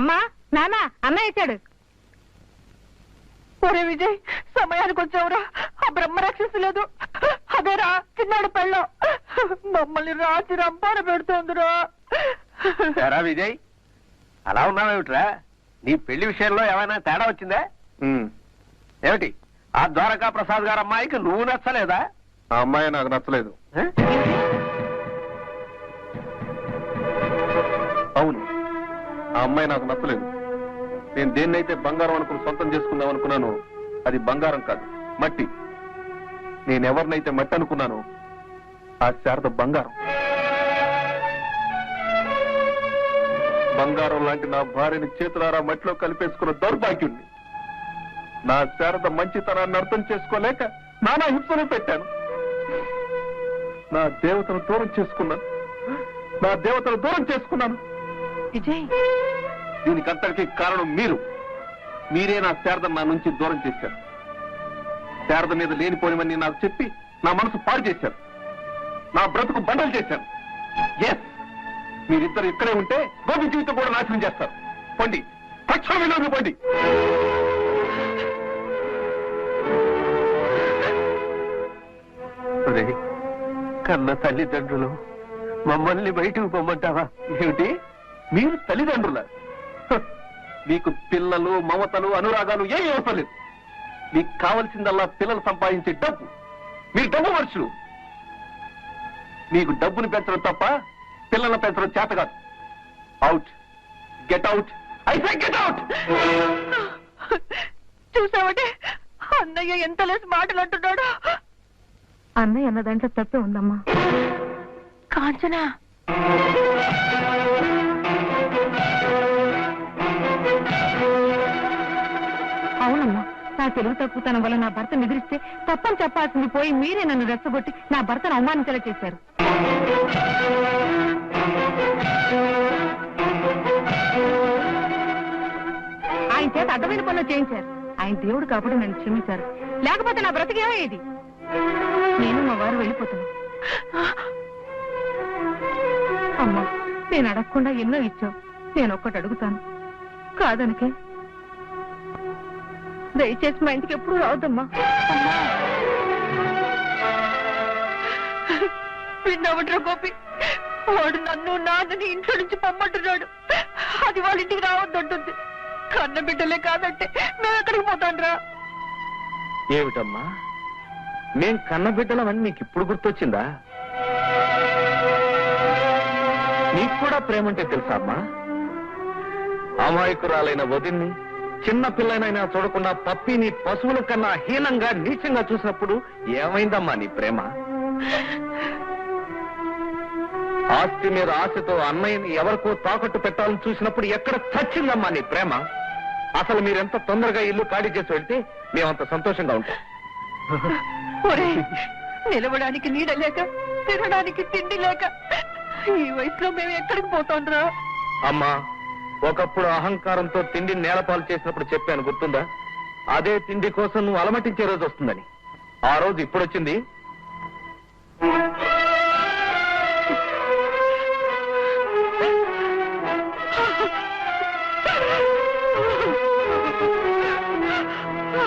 అమ్మా నాన్న అన్నయ్య ఇచ్చాడు ఒరే విజయ్ సమయానికి వచ్చావురా. ఆ బ్రహ్మ రాక్షసి లేదు. అదేరా చిన్నాడు పెళ్ళం. మమ్మల్ని రాచి రంపాన పెడుతోందిరా. ఎరా విజయ్ అలా ఉన్నావేమిట్రా? నీ పెళ్ళి విషయంలో ఏమైనా తేడా వచ్చిందా? ఏమిటి ఆ ద్వారకా ప్రసాద్ గారు అమ్మాయికి నువ్వు నచ్చలేదా? ఆ అమ్మాయి నాకు నచ్చలేదు? అవును. ఆ అమ్మాయి నాకు నచ్చలేదు. నేను దేన్నైతే బంగారం అనుకుని సొంతం చేసుకుందాం అనుకున్నాను అది బంగారం కాదు మట్టి. నేను ఎవరినైతే మట్టి అనుకున్నానో ఆ శారద బంగారం. బంగారం లాంటి నా భార్యని చేతులారా మట్టిలో కలిపేసుకున్న దౌర్భాగ్యుణ్ణి. నా శారద మంచితనాన్ని అర్థం చేసుకోలేక నానా హింసలు పెట్టాను. నా దేవతను దూరం చేసుకున్నాను. నా దేవతను దూరం చేసుకున్నాను. విజయ్. దీనికంతటికి కారణం మీరు. మీరే నా శారదను నా నుంచి దూరం చేశారు. శారద మీద లేనిపోనివన్నీ నాకు చెప్పి నా మనసు పాడు చేశారు. నా బ్రతుకు బండలు చేశారు. ఎస్ మీరిద్దరు ఇక్కడే ఉంటే గోపి జీవితం కూడా నాశనం చేస్తారు. పండి తక్షణమే పండి. ఒరేయ్, కన్న తల్లిదండ్రులు మమ్మల్ని బయటకు పొమ్మంటావా? ఏమిటి? మీరు తల్లిదండ్రుల! మీకు పిల్లలు మమతలు అనురాగాలు ఏమీ అవసరం లేదు. మీకు కావలసిందల్లా పిల్లలు సంపాదించే డబ్బు. మీరు డబ్బు మనుషులు. మీకు డబ్బును పెంచడం తప్ప పిల్లలను పెంచడం చేత కాదు. Out get out I say get out చూసావంటే? అన్నయ్య ఎంత లేసి మాటలు అంటున్నాడు. అన్నయ్య అన్న దాంట్లో తప్పే ఉందమ్మా. కాంచనా. నా తెలుగు తక్కువతనం వల్ల నా భర్త నిద్రిస్తే తప్పని చెప్పాల్సింది పోయి మీరే నన్ను రెచ్చగొట్టి నా భర్తను అవమానించేలా చేశారు. ఆయన చేత అడ్డమైన పనులు చేయించారు. ఆయన దేవుడు కాబట్టి నన్ను క్షమించారు. లేకపోతే నా బ్రతికేమయ్యేది నేను మా వారు వెళ్ళిపోతాను. అమ్మా నేను అడగకుండా ఎన్నో ఇచ్చావు. నేను ఒక్కటి అడుగుతాను. కాదనకే దయచేసి మా ఇంటికి ఎప్పుడు రావద్దమ్మా. విన్నావట్రా గోపి? వాడు నన్ను నాన్నని ఇంట్లో నుంచి పొమ్మంటున్నాడు. అది వాళ్ళ ఇంటికి రావద్దంటుంది. కన్న బిడ్డలే కాదంటే మేము ఎక్కడికి పోతాండ్రా? ఏమిటమ్మా? మేం కన్న బిడ్డలమని నీకు ఇప్పుడు గుర్తొచ్చిందా? నీకు కూడా ప్రేమంటే తెలుసా అమ్మా? అమాయకురాలైన వదిన్ని చిన్న పిల్లనైనా చూడకుండా పప్పిని పశువుల కన్నా హీనంగా నీచంగా చూసినప్పుడు ఏమైందమ్మా నీ ప్రేమ? ఆస్తి మీద ఆశతో అన్నయ్యని ఎవరికో తాకట్టు పెట్టాలని చూసినప్పుడు ఎక్కడ చచ్చిందమ్మా నీ ప్రేమ? అసలు మీరెంత తొందరగా ఇల్లు ఖాళీ చేసి వెళ్తే మేమంత సంతోషంగా ఉంటాం. నిలవడానికి నీడ లేక తినడానికి తిండి లేక ఈ వయసులో మేము ఎక్కడికి పోతాండ్రా? అమ్మా ఒకప్పుడు అహంకారంతో తిండి నేలపాలు చేసినప్పుడు చెప్పాను గుర్తుందా? అదే తిండి కోసం నువ్వు అలమటించే రోజు వస్తుందని. ఆ రోజు ఇప్పుడు వచ్చింది